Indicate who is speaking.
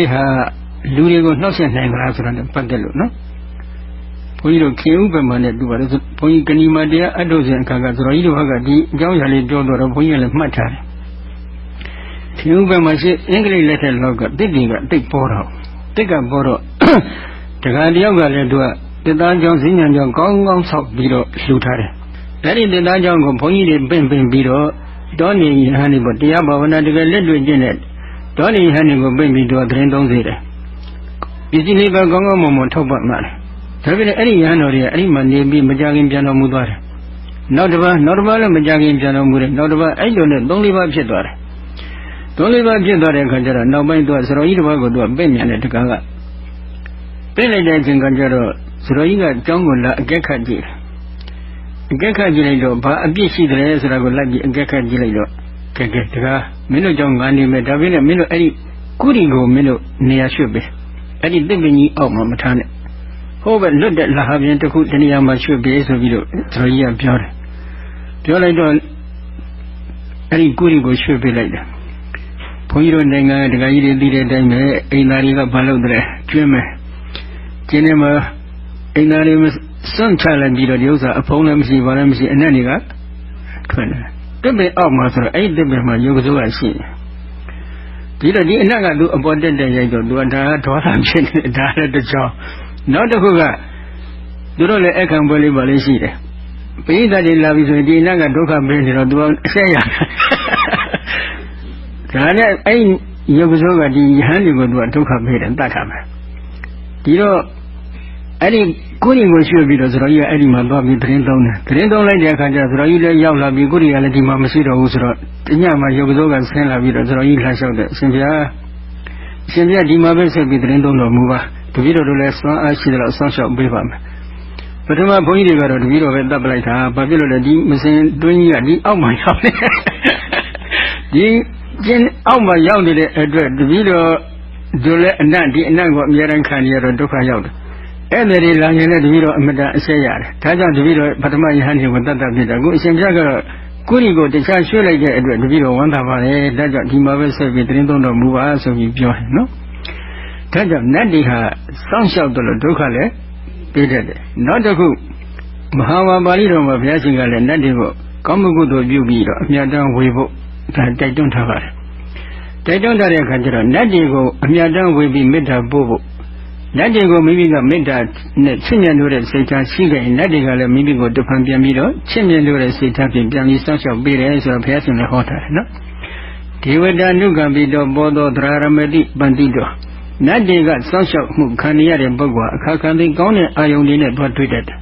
Speaker 1: ဒီဟာလူတွေကိုနှောက်ယှက်နိုင်ကြလားဆိုတာနဲ့ပတ်သက်လို့နော်ဘုန်းကြီးတို့ခင်ဥပမာနဲ့တူပါတယ်ဘုန်းကြီးကဏီမာတရားအတုဇင်အခါကဆိုတော့ကြီးတို့ဘက်ကဒီအကြောင်းအရာလေးပြောတော့ဘုန်းကြီးကလည်းမှတ်ထားတယ်ခင်ဥပမာရှိအင်္ဂလိပ်လက်ထက်လောက်ကတစ်တွေကတိတ်ပေါ်တော့တစ်ကပေါ်တော့တခါတယောက်ကလည်းသူကတစ်သားကြောင့်ဈဉ္ဉံကြောင့်ကောင်းကောင်းဆောက်ပြီးတော့လှူထားတယ်အဲ့ဒီတစ်သားကြောင့်ကိုဘုန်းကြီးတွေပင့်ပင့်ပြီးတော့တောနေရဟန်းတွေပေါ့တရားဘာဝနာတကယ်လက်တွေ့ကျင့်တဲ့ တောနေဟန်တွေကိုပြင့်ပြီးတော့သတင်းသုံးစေတယ်ပစ္စည်းလေးပဲကောင်းကောင်းမွန်မွန်ထုတ်ပတ်မှတယ်ဒါပေမဲ့အဲ့ဒီရဟန်းတော်တွေကအဲ့ဒီမှာနေပြီးမကြခင်ပြန်တော်မူသွားတယ်နောက်တစ်ပတ်နောက်တစ်ပတ်လည်းမကြခင်ပြန်တော်မူတယ်နောက်တစ်ပတ်အဲ့လိုနဲ့သုံးလေးပတ်ဖြစ်သွားတယ်သုံးလေးပတ်ဖြစ်သွားတဲ့အခါကျတော့နောက်ပိုင်းသူကစရောကြီးတစ်ပတ်ကိုသူကပြင့်မြန်တဲ့တကားကပြင့်လိုက်တဲ့အချိန်ကကျတော့စရောကြီးကအကြောင်းကိုလာအကက်ခတ်ကြည့်တယ်အကက်ခတ်ကြည့်လိုက်တော့ဘာအပြစ်ရှိတယ်ဆိုတာကိုလိုက်ပြီးအကက်ခတ်ကြည့်လိုက်တော့ ကဲကဲတကားမင်းတို့ကြောင့်ငါနေမယ်ဒါပေမဲ့မင်းတို့အဲ့ဒီကုရီကိုမင်းတို့နေရာရွှေ့ပေးအဲ့ဒီတစ်ပင်ကြီးအောက်မှာမထားနဲ့ဟိုဘက်လွတ်တဲ့လာဟာပြင်တစ်ခုတနေရာမှာရွှေ့ပေးဆိုပြီးတော့ကျွန်တော်ကြီးကပြောတယ်ပြောလိုက်တော့အဲ့ဒီကုရီကိုရွှေ့ပေးလိုက်တယ်ဘုန်းကြီးတို့နိုင်ငံတကာကြီးတွေသိတဲ့အတိုင်းပဲအိမ်သားတွေကဘာလုပ်တယ်ကျွင်းမယ်ကျင်းနေမှာအိမ်သားတွေစွန့်ချလိုက်ပြီးတော့ဒီဥစ္စာအဖုံးလည်းမရှိဘာလည်းမရှိအနက်တွေကထွက်တယ် တစ်ပင်အောက်မှာဆိုတော့အဲ့ဒီတစ်ပင်မှာယုတ်ကစိုးကရှိတယ်ဒီတော့ဒီအနက်ကသူအပေါ်တက်တက်ရိုက်တော့သူကဒါကဒေါသဖြစ်နေဒါလည်းတစ်ကြောင်းနောက်တစ်ခုကသူတို့လည်းအခန့်ပွဲလေးပါလေးရှိတယ်ပိဋကတွေလာပြီဆိုရင်ဒီအနက်ကဒုက္ခပေးနေတော့သူကအဆက်ရဒါနဲ့အဲ့ယုတ်ကစိုးကဒီယဟန်တွေကိုသူကဒုက္ခပေးတယ်တတ်တာပဲဒီတော့အဲ့ဒီကိုရင်ကိုရွှေ့ပြီးတော့ဆိုတော့ကြီးကအဲ့ဒီမှာသွားပြီးသတင်းသုံးတယ်သတင်းသုံးလိုက်တဲ့အခါကျဆိုတော့ကြီးလည်းရောက်လာပြီးကိုရင်ကလည်းဒီမှာမရှိတော့ဘူးဆိုတော့တညမှာရုပ်ကစိုးကဆင်းလာပြီးတော့ဆိုတော့ကြီးလှမ်းလျှောက်တယ်အရှင်ဘုရားအရှင်ဘုရားဒီမှာပဲဆက်ပြီးသတင်းသုံးတော်မူပါတပည့်တော်တို့လည်းစွမ်းအားရှိတယ်လို့ဆောင်းလျှောက်ပေးပါမယ်ပထမဘုန်းကြီးတွေကတော့တပည့်တော်ပဲတပ်ပလိုက်တာဘာဖြစ်လို့လဲဒီမစင်တွင်းကြီးကဒီအောက်မှာရောက်နေဒီကျင်းအောက်မှာရောက်နေတဲ့အတွက်တပည့်တော်တို့လည်းအနတ်ဒီအနတ်ကိုအများတိုင်းခံရတော့ဒုက္ခရောက်တယ် အဲ့ဒါတွေလာရင်လည်းတပည့်တော်အမတန်အဆက်ရတယ်ဒါကြောင့်တပည့်တော်ပထမယဟန်တွေကိုတတ်တတ်ဖြစ်တာကိုအရှင်ဘုရားကတော့ကုရီကိုတခြားရွှေ့လိုက်တဲ့အတွက်တပည့်တော်ဝမ်းသာပါတယ်ဒါကြောင့်ဒီမှာပဲဆက်ပြီးတင်းသုံးတော်မူပါဆိုပြီးပြောတယ်နော်ဒါကြောင့်နတ်တွေဟာစောင့်ရှောက်တယ်လို့ဒုက္ခလည်းပေးတတ်တယ်နောက်တစ်ခုမဟာဝါပါဠိတော်မှာဘုရားရှင်ကလည်းနတ်တွေကိုကောင်းမှုကုသိုလ်ပြုပြီးတော့အမြတ်တမ်းဝေဖို့ဒါတိုက်တွန်းထားပါတယ်တိုက်တွန်းထားတဲ့အခါကျတော့နတ်တွေကိုအမြတ်တမ်းဝေပြီးမေတ္တာပို့ဖို့ နတ်တွေကိုမိမိကမေတ္တာနဲ့ချစ်မြတ်လို့တဲ့စိတ်ထားရှိခဲ့ရင်နတ်တွေကလည်းမိမိကိုတဖန်ပြန်ပြီးတော့ချစ်မြတ်လို့တဲ့စိတ်ထားဖြင့်ပြန်ပြီးစောင့်ရှောက်ပေးတယ်ဆိုတော့ဘုရားရှင်လည်းဟောထားတယ်နော်ဒေဝတာနုကံပိတောဘောသောသရရမတိပန္တိတောနတ်တွေကစောင့်ရှောက်မှုခံရတဲ့ပုဂ္ဂိုလ်အခါခါသိကောင်းတဲ့အာယုန်တွေနဲ့တွားတွေ့တတ်တယ်